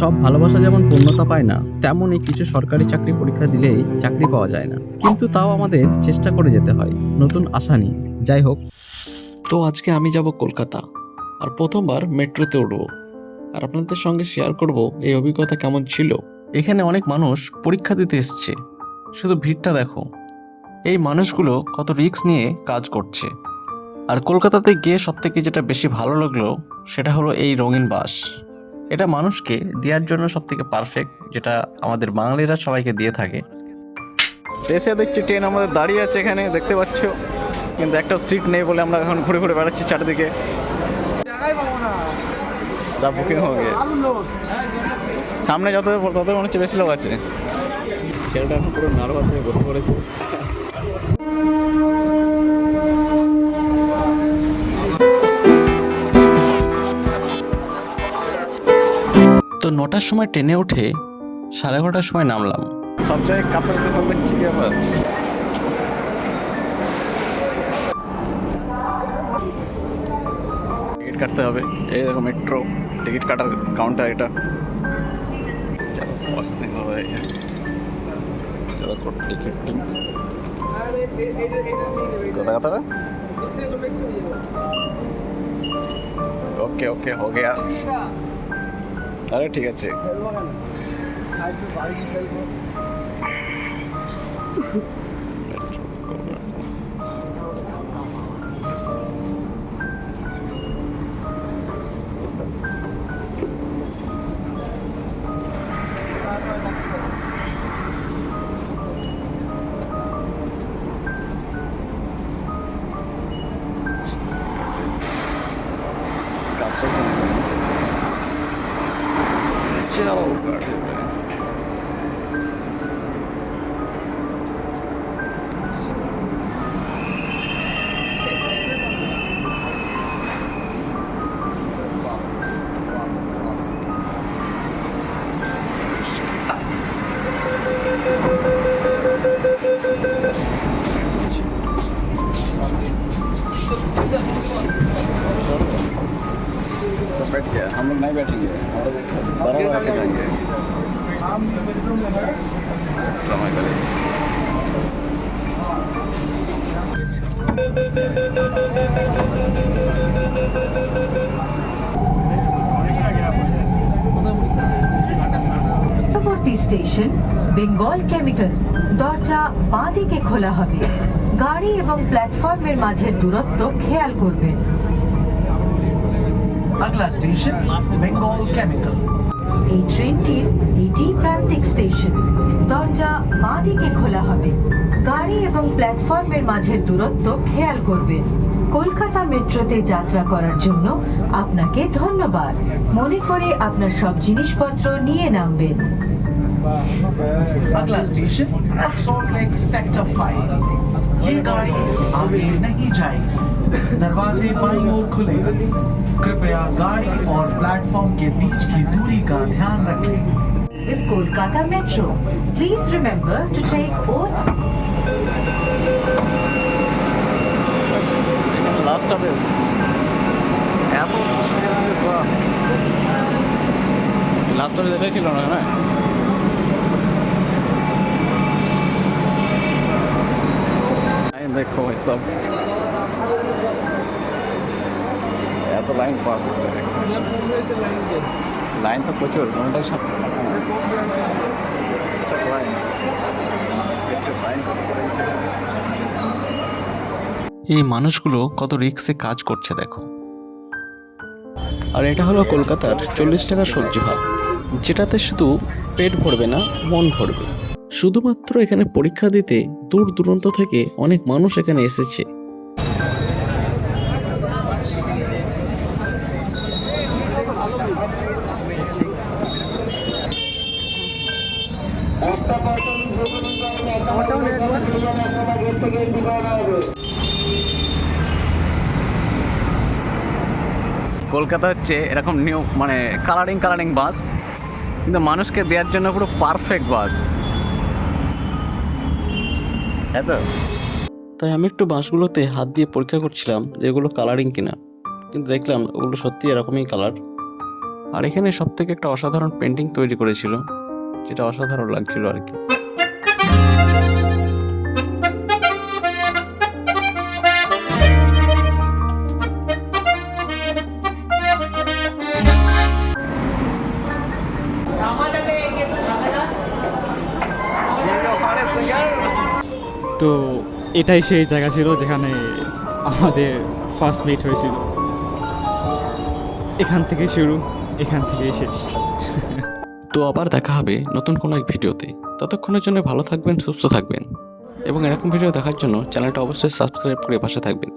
সব ভালোবাসা যেমন পূর্ণতা পায় না তেমনই কিছু সরকারি চাকরি পরীক্ষা দিলেই চাকরি পাওয়া যায় না। কিন্তু তাও আমাদের চেষ্টা করে যেতে হয় নতুন আশা নিয়ে। যাই হোক। তো আজকে আমি যাব কলকাতা আর প্রথমবার মেট্রোতে উঠব আর আপনাদের সঙ্গে শেয়ার করব এই অভিজ্ঞতা কেমন ছিল। এখানে অনেক মানুষ পরীক্ষা দিতে এসছে শুধু ভিড়টা দেখো। এই মানুষগুলো কত রিস্ক নিয়ে কাজ করছে। আর কলকাতাতে গিয়ে সবথেকে যেটা বেশি ভালো লাগল সেটা হলো এই রঙিন বাস। এটা মানুষকে দেওয়ার জন্য সবথেকে পারফেক্ট যেটা আমাদের বাঙালিরা সবাইকে দিয়ে থাকে। এসে দেখছি ট্রেন আমাদের দাঁড়িয়ে আছে এখানে দেখতে পাচ্ছ? কিন্তু একটা সিট নেই বলে আমরা এখন ঘুরে ঘুরে বেড়াচ্ছি চারিদিকে। সব বুকিং হয়ে সামনে যত তত মনে হচ্ছে বেশি লোক আছে। ছেলেটা এখন পুরো নার্ভাস হয়ে বসে পড়েছে। নটার সময় ট্রেনে উঠে সাড়ে এগারোটার সময় নামলাম সব জায়গায় কাপড় সব দেখছি কি আবার টিকিট কাটতে হবে এই দেখো মেট্রো টিকিট কাটার কাউন্টার এটা চলো প্রসেসিং হবে চলো টিকিট কোথা কথা ओके ओके हो गया আরে ঠিক আছে। খেলব কেন বাড়ি খেলব Joe, बैठेंगे हम लोग बड़ा बड़ा के जाएंगे समय करें পরবর্তী স্টেশন বেঙ্গল কেমিক্যাল দরজা বাঁ দিকে খোলা হবে গাড়ি এবং প্ল্যাটফর্মের মাঝের দূরত্ব খেয়াল করবেন আগলা স্টেশন বেঙ্গল কেমিক্যাল এই ট্রেনটির এটি প্রান্তিক স্টেশন দরজা বাঁ খোলা হবে। গাড়ি এবং প্ল্যাটফর্মের মাঝের দূরত্ব খেয়াল করবেন কলকাতা মেট্রোতে যাত্রা করার জন্য আপনাকে ধন্যবাদ। মনে করে আপনার সব জিনিসপত্র নিয়ে নামবেন। আগলা station Salt Lake Sector Five ये गाड़ी आगे नहीं जाएगी दरवाजे बाईं ओर खुले कृपया गाड़ी और प्लेटफॉर्म के बीच की दूरी का ध्यान रखें with Kolkata Metro. Please remember to take all last হবে এত লাস্ট হবে এটাই ছিল না দেখো এসব। এত লাইন পার করতে লাইন তো প্রচুর কোনটাই সাথে লাইন এই মানুষগুলো কত রিক্সে কাজ করছে দেখো। আর এটা হলো কলকাতার চল্লিশ টাকা সবজি ভাত যেটাতে শুধু পেট ভরবে না মন ভরবে। শুধুমাত্র এখানে পরীক্ষা দিতে দূর দূরান্ত থেকে অনেক মানুষ এখানে এসেছে। কলকাতা হচ্ছে এরকম নিউ মানে কালারিং কালারিং বাস কিন্তু মানুষকে দেওয়ার জন্য পুরো পারফেক্ট বাস তাই তো? তাই আমি একটু বাঁশগুলোতে হাত দিয়ে পরীক্ষা করছিলাম যে এগুলো কালারিং কিনা। কিন্তু দেখলাম ওগুলো সত্যি এরকমই কালার আর এখানে সব থেকে একটা অসাধারণ পেন্টিং তৈরি করেছিল, যেটা অসাধারণ লাগছিল আর কি তো এটাই সেই জায়গা ছিল যেখানে আমাদের ফার্স্ট মিট হয়েছিল। এখান থেকে শুরু, এখান থেকে শেষ। তো আবার দেখা হবে নতুন কোনো এক ভিডিওতে। ততক্ষণের জন্য ভালো থাকবেন, সুস্থ থাকবেন। এবং এরকম ভিডিও দেখার জন্য চ্যানেলটা অবশ্যই সাবস্ক্রাইব করে পাশে থাকবেন।